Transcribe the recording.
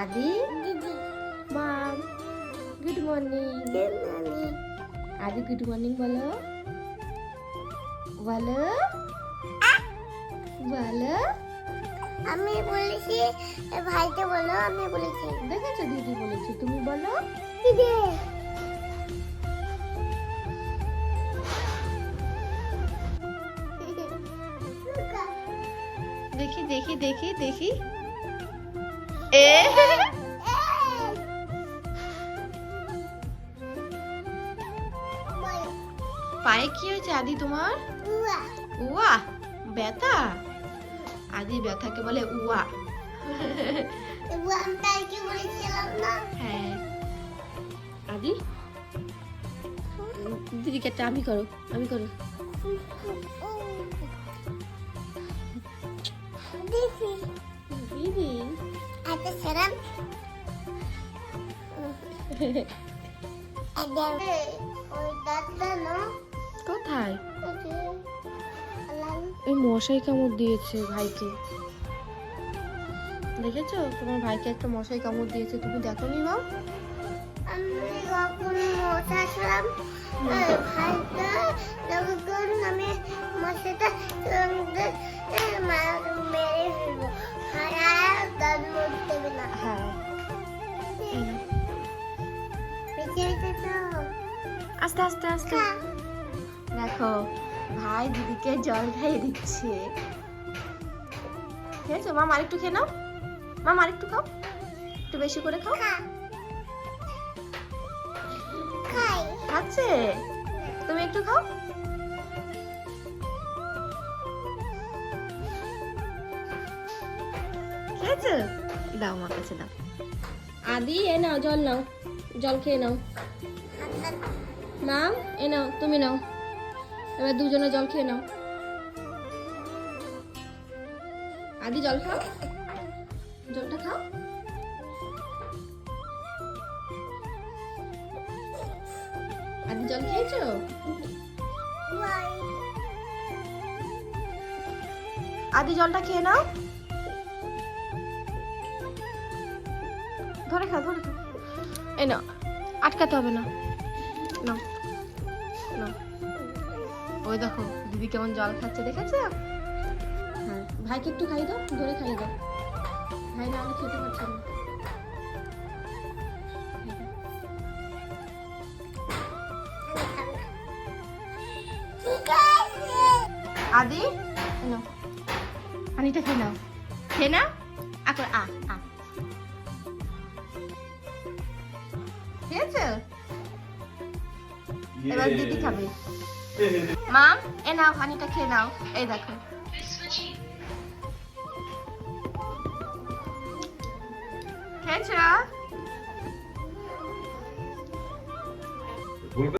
আদি দিদি মাম good morning আমি আদি গুড মর্নিং বলো বলো বলো আমি বলেছি ভাইকে বলো আমি বলেছি। দেখেছ দিদি বলেছি তুমি বলো। দিদি। দেখি দেখি দেখি দেখি। পায়ে কি হয়েছে আদি তোমার? উয়া, ব্যথা? আদি ব্যথাকে বলে উয়া। হ্যাঁ। আদি? দিদিকে আমি করো আমি করো। দিদি সেরাম কোথায়? এই মশাই কামড় দিয়েছে ভাইকে। দেখেছ? তোমার ভাইকে একটা মশাই কামড় দিয়েছে। তুমি দেখো নি? মা আমি যখন মশাছিলাম ভাইটা আমি মশাটা মেরে আস্তে আস্তে আস্তে। দেখো ভাই দিদিকে জল খাইয়ে দিচ্ছে। খেয়েছো? মাম আরেকটু খেয়ে নাও। মা মাম আরেকটু খাও। একটু বেশি করে খাও। খাচ্ছে? তুমি একটু খাও। খেয়েছো? দাও আমার কাছে দাও। আদি এ নাও জল নাও। জল খেয়ে নাও। মাম এ নাও, তুমি নাও। এবার দুজনে জল খেয়ে নাও। আদি, জল খাও। জলটা খাও। আদি, জল খেয়েছো? আদি, জলটা খেয়ে নাও। ধরে খাও ধরে খাও। এ নাও, আটকাতে হবে না। নাও নাও ওই দেখো দিদি কেমন জল খাচ্ছে দেখেছ? হ্যাঁ ভাইকে একটু খাই দাও ধরে খাই দাও। ভাই না হলে খেতে পারছে না। আদি? নাও পানিটা খেয়ে নাও। খেয়ে না আকর আ আ। খেয়েছো? এবার দিদি খাবে মাম এ নাও পানিটা খেয়ে নাও এই দেখো খেয়েছো